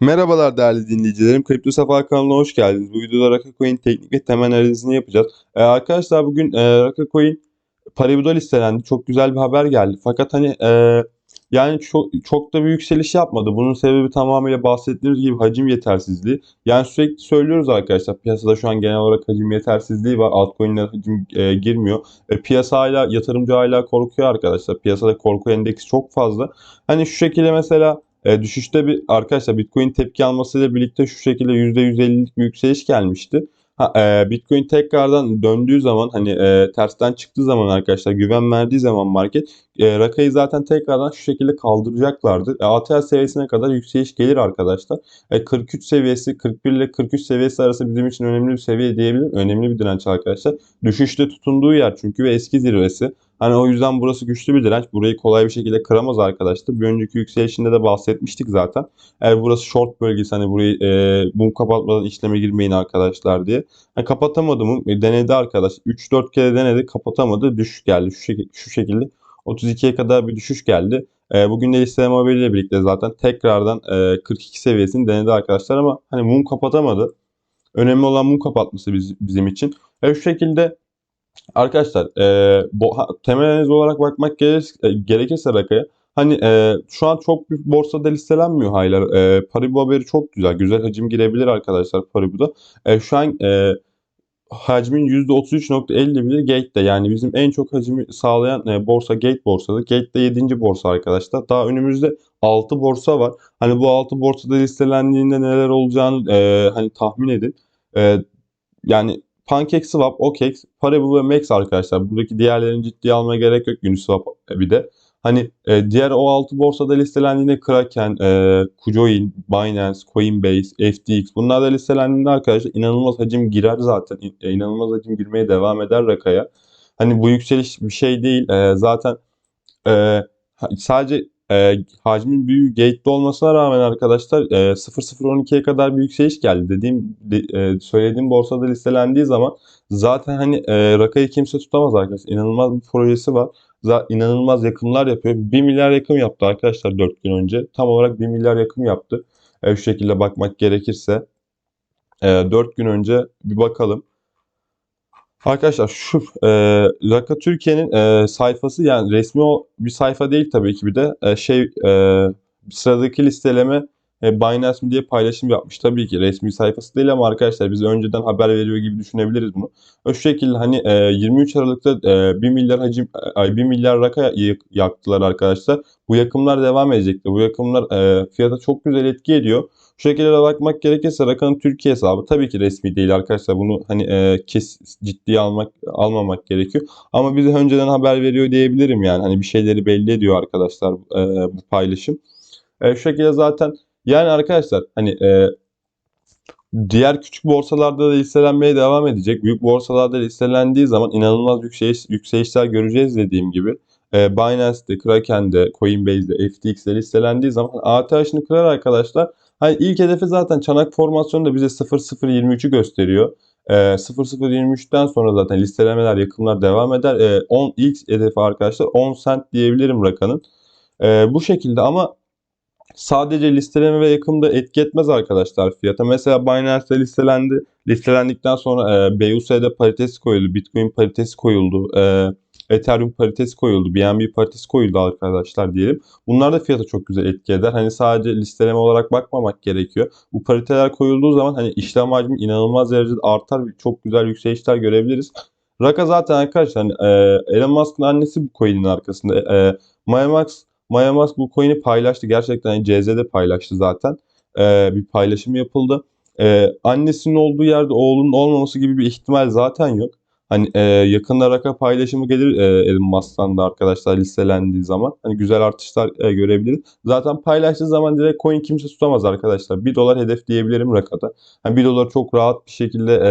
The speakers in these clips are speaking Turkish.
Merhabalar değerli dinleyicilerim. Kripto Safa kanalına hoş geldiniz. Bu videoda Raka Coin teknik ve temel analizini yapacağız. Ee, arkadaşlar bugün e, Raka Coin Paribu'da listelendi. Çok güzel bir haber geldi. Fakat hani e, yani çok, çok da bir yükseliş yapmadı. Bunun sebebi tamamıyla bahsettiğimiz gibi hacim yetersizliği. Yani sürekli söylüyoruz arkadaşlar piyasada şu an genel olarak hacim yetersizliği var. Altcoin'lere hacim e, girmiyor. E, piyasa hala yatırımcı hala korkuyor arkadaşlar. Piyasada korku endeksi çok fazla. Hani şu şekilde mesela e, düşüşte bir arkadaşlar Bitcoin tepki almasıyla birlikte şu şekilde %150'lik bir yükseliş gelmişti. Ha, e, Bitcoin tekrardan döndüğü zaman hani e, tersten çıktığı zaman arkadaşlar güven verdiği zaman market e, rakayı zaten tekrardan şu şekilde kaldıracaklardır. E, ATH seviyesine kadar yükseliş gelir arkadaşlar. E, 43 seviyesi 41 ile 43 seviyesi arası bizim için önemli bir seviye diyebilirim. Önemli bir direnç arkadaşlar. Düşüşte tutunduğu yer çünkü ve eski zirvesi. Hani o yüzden burası güçlü bir direnç. Burayı kolay bir şekilde kıramaz arkadaşlar. Bir önceki yükselişinde de bahsetmiştik zaten. Eğer burası short bölgesi hani burayı e, mum kapatmadan işleme girmeyin arkadaşlar diye. Yani kapatamadı mı? E, denedi arkadaş. 3-4 kere denedi kapatamadı. Düşüş geldi. Şu, şek şu şekilde 32'ye kadar bir düşüş geldi. E, bugün de listeme haberiyle birlikte zaten tekrardan e, 42 seviyesini denedi arkadaşlar ama hani mum kapatamadı. Önemli olan mum kapatması biz, bizim için. Ve şu şekilde Arkadaşlar e, bu, ha, temel analiz olarak bakmak gerekirse, e, gerekirse Raka'ya hani e, şu an çok büyük borsada listelenmiyor hala. E, Paribu haberi çok güzel. Güzel hacim girebilir arkadaşlar Paribu'da. E, şu an e, hacmin %33.51 Gate'de yani bizim en çok hacmi sağlayan e, borsa Gate borsada. Gate'de 7. borsa arkadaşlar. Daha önümüzde 6 borsa var. Hani bu 6 borsada listelendiğinde neler olacağını e, hani tahmin edin. E, yani PancakeSwap, OKEx, Paribu ve Max arkadaşlar. Buradaki diğerlerini ciddiye almaya gerek yok Uniswap bir de. Hani e, diğer o 6 borsada listelendiğinde Kraken, e, Kujoin, Binance, Coinbase, FTX bunlar da listelendiğinde arkadaşlar inanılmaz hacim girer zaten. E, inanılmaz hacim girmeye devam eder Raka'ya. Hani bu yükseliş bir şey değil. E, zaten e, sadece e, hacmin büyük gate'de olmasına rağmen arkadaşlar e, 0012'ye kadar bir yükseliş geldi. Dediğim de, e, söylediğim borsada listelendiği zaman zaten hani e, rakayı kimse tutamaz arkadaşlar. İnanılmaz bir projesi var. Zaten inanılmaz yakımlar yapıyor. 1 milyar yakım yaptı arkadaşlar 4 gün önce. Tam olarak 1 milyar yakım yaptı. E, şu şekilde bakmak gerekirse. E, 4 gün önce bir bakalım. Arkadaşlar şu e, Raka Türkiye'nin e, sayfası yani resmi o bir sayfa değil tabii ki bir de. E, şey e, sıradaki listeleme Binance mi diye paylaşım yapmış tabii ki resmi sayfası değil ama arkadaşlar biz önceden haber veriyor gibi düşünebiliriz bunu. O şu şekilde hani e, 23 Aralık'ta e, 1 milyar hacim ay 1 milyar raka yaktılar arkadaşlar. Bu yakımlar devam edecekti. Bu yakımlar e, fiyata çok güzel etki ediyor. Şu şekilde bakmak gerekirse Raka'nın Türkiye hesabı tabii ki resmi değil arkadaşlar. Bunu hani e, kes ciddiye almak almamak gerekiyor. Ama bize önceden haber veriyor diyebilirim yani. Hani bir şeyleri belli ediyor arkadaşlar e, bu paylaşım. E, şu şekilde zaten yani arkadaşlar hani e, diğer küçük borsalarda da listelenmeye devam edecek. Büyük borsalarda listelendiği zaman inanılmaz yükseliş, yükselişler göreceğiz dediğim gibi. E, Binance'de, Kraken'de, Coinbase'de, FTX'de listelendiği zaman ATH'ını kırar arkadaşlar Hani ilk hedefi zaten çanak formasyonu da bize 0023'ü gösteriyor. E, 0023'ten sonra zaten listelemeler, yakımlar devam eder. E, 10 ilk hedefi arkadaşlar 10 cent diyebilirim rakanın. E, bu şekilde ama sadece listeleme ve yakımda etki etmez arkadaşlar fiyata. Mesela Binance'de listelendi. Listelendikten sonra e, BUSD paritesi koyuldu. Bitcoin paritesi koyuldu. E, Ethereum paritesi koyuldu. BNB paritesi koyuldu arkadaşlar diyelim. Bunlar da fiyata çok güzel etki eder. Hani sadece listeleme olarak bakmamak gerekiyor. Bu pariteler koyulduğu zaman hani işlem hacmi inanılmaz derecede artar. Çok güzel yükselişler görebiliriz. Raka zaten arkadaşlar hani, e, Elon Musk'ın annesi bu coin'in arkasında. E, Mayamax, Mayamax bu coin'i paylaştı. Gerçekten yani CZ'de paylaştı zaten. E, bir paylaşım yapıldı. E, annesinin olduğu yerde oğlunun olmaması gibi bir ihtimal zaten yok. Hani e, yakında raka paylaşımı gelir e, Elon Musk'tan da arkadaşlar listelendiği zaman. Hani güzel artışlar e, görebiliriz. Zaten paylaştığı zaman direkt coin kimse tutamaz arkadaşlar. 1 dolar hedef diyebilirim rakada. Hani 1 dolar çok rahat bir şekilde e,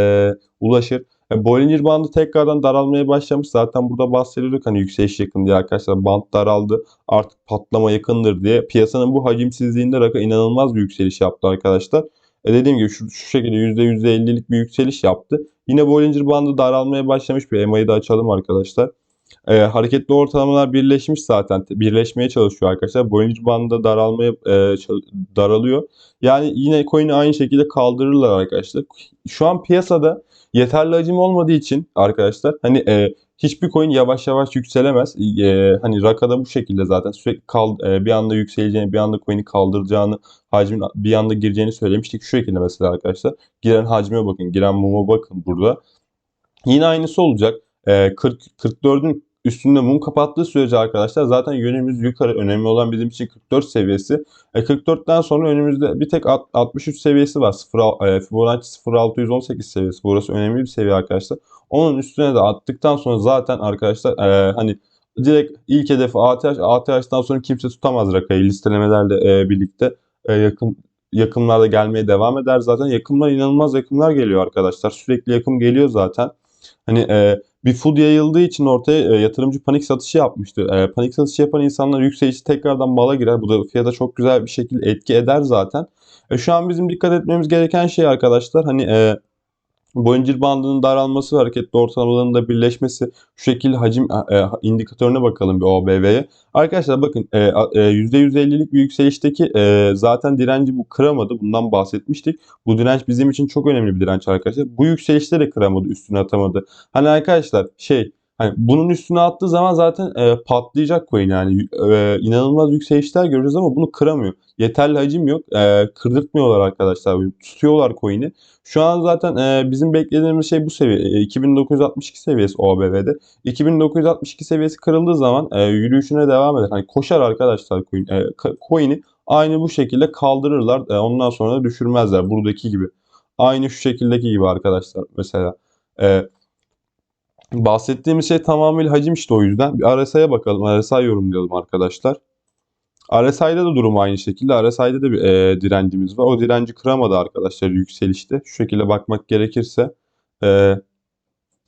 ulaşır. E, Bollinger bandı tekrardan daralmaya başlamış. Zaten burada bahsediyorduk hani yükseliş yakın diye arkadaşlar. Band daraldı. Artık patlama yakındır diye. Piyasanın bu hacimsizliğinde raka inanılmaz bir yükseliş yaptı arkadaşlar. E dediğim gibi şu, şu şekilde %%50'lik bir yükseliş yaptı. Yine Bollinger bandı daralmaya başlamış bir EMA'yı da açalım arkadaşlar. E, hareketli ortalamalar birleşmiş zaten. Birleşmeye çalışıyor arkadaşlar. Bollinger Band'da daralmaya e, daralıyor. Yani yine coin'i aynı şekilde kaldırırlar arkadaşlar. Şu an piyasada yeterli hacim olmadığı için arkadaşlar hani e, hiçbir coin yavaş yavaş yükselemez. E, hani Raka'da bu şekilde zaten sürekli kal, e, bir anda yükseleceğini, bir anda coin'i kaldıracağını, hacmin bir anda gireceğini söylemiştik. Şu şekilde mesela arkadaşlar. Giren hacme bakın, giren muma bakın burada. Yine aynısı olacak. E, 40 44'ün üstünde mum kapattığı sürece arkadaşlar zaten yönümüz yukarı. Önemli olan bizim için 44 seviyesi. E, 44'ten sonra önümüzde bir tek alt- 63 seviyesi var. 0, e, Fibonacci 0618 seviyesi. Burası önemli bir seviye arkadaşlar. Onun üstüne de attıktan sonra zaten arkadaşlar e, hani direkt ilk hedefi ATH, ATH'dan sonra kimse tutamaz rakayı listelemelerle e, birlikte e, yakın yakımlarda gelmeye devam eder zaten. Yakımlar inanılmaz yakımlar geliyor arkadaşlar. Sürekli yakım geliyor zaten. Hani e, bir food yayıldığı için ortaya e, yatırımcı panik satışı yapmıştı. E, panik satışı yapan insanlar yükselişi tekrardan mala girer. Bu da fiyata çok güzel bir şekilde etki eder zaten. E, şu an bizim dikkat etmemiz gereken şey arkadaşlar hani e, Bollinger bandının daralması hareketli ortalamaların da birleşmesi şu şekilde hacim e, indikatörüne bakalım bir OBV'ye. Arkadaşlar bakın e, e, %150'lik bir yükselişteki e, zaten direnci bu kıramadı. Bundan bahsetmiştik. Bu direnç bizim için çok önemli bir direnç arkadaşlar. Bu yükselişte de kıramadı, üstüne atamadı. Hani arkadaşlar şey hani bunun üstüne attığı zaman zaten e, patlayacak coin yani e, inanılmaz yükselişler göreceğiz ama bunu kıramıyor. Yeterli hacim yok. E, kırdırtmıyorlar arkadaşlar. Tutuyorlar coin'i. Şu an zaten e, bizim beklediğimiz şey bu seviye. E, 2962 seviyesi OBV'de. 2962 seviyesi kırıldığı zaman e, yürüyüşüne devam eder. Hani koşar arkadaşlar coin. E, coin'i aynı bu şekilde kaldırırlar. E, ondan sonra da düşürmezler. Buradaki gibi. Aynı şu şekildeki gibi arkadaşlar mesela. E, bahsettiğimiz şey tamamıyla hacim işte o yüzden. Bir RSI'ye bakalım. RSI yorumlayalım arkadaşlar. RSI'de de durum aynı şekilde. RSI'de de bir e, direncimiz var. O direnci kıramadı arkadaşlar yükselişte. Şu şekilde bakmak gerekirse. E,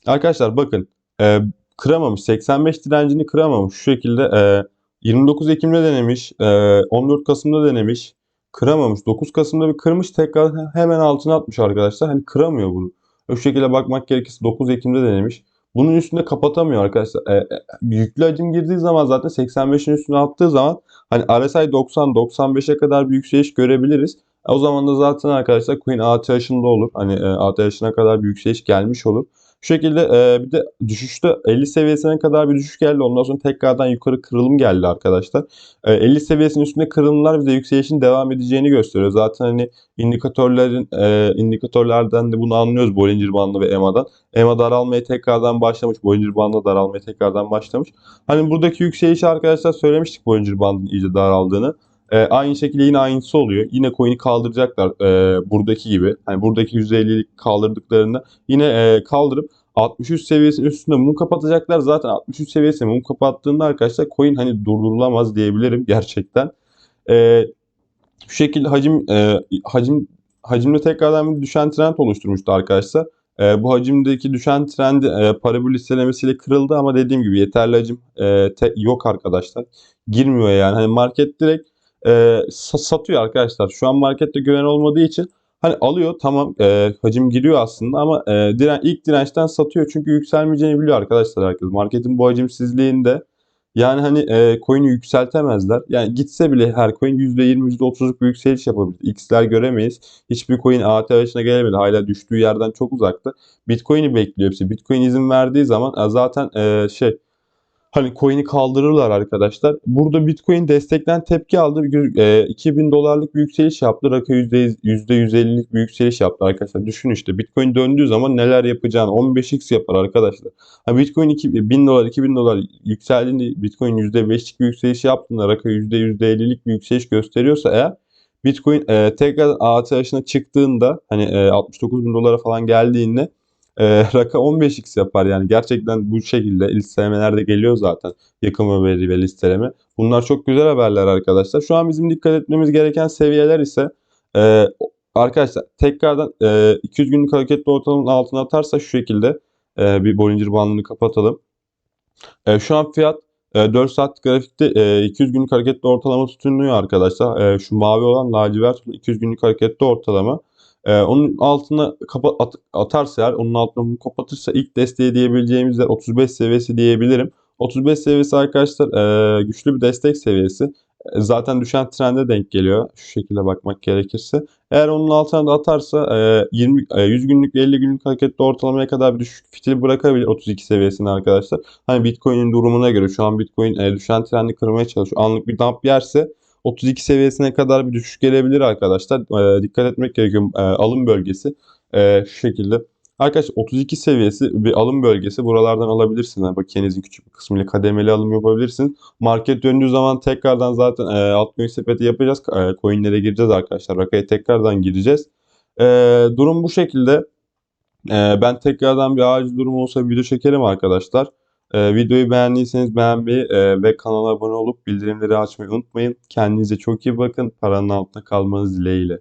arkadaşlar bakın. E, kıramamış. 85 direncini kıramamış. Şu şekilde e, 29 Ekim'de denemiş. E, 14 Kasım'da denemiş. Kıramamış. 9 Kasım'da bir kırmış. Tekrar hemen altına atmış arkadaşlar. Hani kıramıyor bunu. Şu şekilde bakmak gerekirse 9 Ekim'de denemiş. Bunun üstünde kapatamıyor arkadaşlar. E, e, yüklü hacim girdiği zaman zaten 85'in üstüne attığı zaman Hani RSI 90-95'e kadar bir yükseliş görebiliriz. E, O zaman da zaten arkadaşlar Queen ATH'ında olur. Hani e, ATH'ına kadar bir yükseliş gelmiş olur. Şu şekilde e, bir de düşüşte 50 seviyesine kadar bir düşüş geldi. Ondan sonra tekrardan yukarı kırılım geldi arkadaşlar. E, 50 seviyesinin üstünde kırılımlar bize yükselişin devam edeceğini gösteriyor. Zaten hani indikatörlerin e, indikatörlerden de bunu anlıyoruz Bollinger Bandı ve EMA'dan. EMA daralmaya tekrardan başlamış. Bollinger Bandı daralmaya tekrardan başlamış. Hani buradaki yükselişi arkadaşlar söylemiştik Bollinger Band'ın iyice daraldığını. Ee, aynı şekilde yine aynısı oluyor. Yine coin'i kaldıracaklar e, buradaki gibi. Hani buradaki %50'lik kaldırdıklarında yine e, kaldırıp 63 seviyesinin üstünde mum kapatacaklar. Zaten 63 seviyesine mum kapattığında arkadaşlar coin hani durdurulamaz diyebilirim gerçekten. E, şu şekilde hacim e, hacim hacimde tekrardan bir düşen trend oluşturmuştu arkadaşlar. E, bu hacimdeki düşen trendi e, parabol listelemesiyle kırıldı ama dediğim gibi yeterli hacim e, te- yok arkadaşlar. Girmiyor yani. Hani market direkt e, sa- satıyor arkadaşlar. Şu an markette güven olmadığı için hani alıyor tamam e, hacim giriyor aslında ama e, diren, ilk dirençten satıyor çünkü yükselmeyeceğini biliyor arkadaşlar herkes. Marketin bu hacimsizliğinde yani hani e, coin'i yükseltemezler. Yani gitse bile her coin %20, %30'luk bir yükseliş yapabilir. X'ler göremeyiz. Hiçbir coin ATH'ına gelemedi. Hala düştüğü yerden çok uzakta. Bitcoin'i bekliyor hepsi. Bitcoin izin verdiği zaman e, zaten e, şey hani coin'i kaldırırlar arkadaşlar. Burada Bitcoin destekten tepki aldı. Bir, e, 2000 dolarlık bir yükseliş yaptı. Raka %100 %150'lik bir yükseliş yaptı arkadaşlar. Düşün işte Bitcoin döndüğü zaman neler yapacağını 15x yapar arkadaşlar. Ha Bitcoin 2, 1000 dolar 2000 dolar yükseldiğinde Bitcoin %5'lik bir yükseliş yaptığında Raka %150'lik bir yükseliş gösteriyorsa eğer Bitcoin e, tekrar ATH'ına çıktığında hani e, 69 bin dolara falan geldiğinde e, Raka 15x yapar yani gerçekten bu şekilde listelemelerde geliyor zaten yakın haberi ve listeleme. Bunlar çok güzel haberler arkadaşlar. Şu an bizim dikkat etmemiz gereken seviyeler ise e, arkadaşlar tekrardan e, 200 günlük hareketli ortalamanın altına atarsa şu şekilde e, bir Bollinger bandını kapatalım. E, şu an fiyat e, 4 saat grafikte e, 200 günlük hareketli ortalama tutunuyor arkadaşlar. E, şu mavi olan lacivert 200 günlük hareketli ortalama. E, onun altına kapa at- atarsa eğer onun altına bunu kapatırsa ilk desteği diyebileceğimiz yer 35 seviyesi diyebilirim. 35 seviyesi arkadaşlar e, güçlü bir destek seviyesi. E, Zaten düşen trende denk geliyor. Şu şekilde bakmak gerekirse. Eğer onun altına da atarsa e, 20 e, 100 günlük ve 50 günlük hareketli ortalamaya kadar bir düşük fitil bırakabilir 32 seviyesine arkadaşlar. Hani Bitcoin'in durumuna göre şu an Bitcoin e, düşen trendi kırmaya çalışıyor. Anlık bir dump yerse 32 seviyesine kadar bir düşüş gelebilir arkadaşlar. E, dikkat etmek gerekiyor. E, alım bölgesi e, şu şekilde. Arkadaşlar 32 seviyesi bir alım bölgesi. Buralardan alabilirsiniz. Yani bakiyenizin küçük bir kısmıyla kademeli alım yapabilirsiniz. Market döndüğü zaman tekrardan zaten e, altcoin sepeti yapacağız. E, coinlere gireceğiz arkadaşlar. Rakaya tekrardan gireceğiz. E, durum bu şekilde. E, ben tekrardan bir acil durum olsa video çekerim arkadaşlar. E, videoyu beğendiyseniz beğenmeyi e, ve kanala abone olup bildirimleri açmayı unutmayın. Kendinize çok iyi bakın. Paranın altında kalmanız dileğiyle.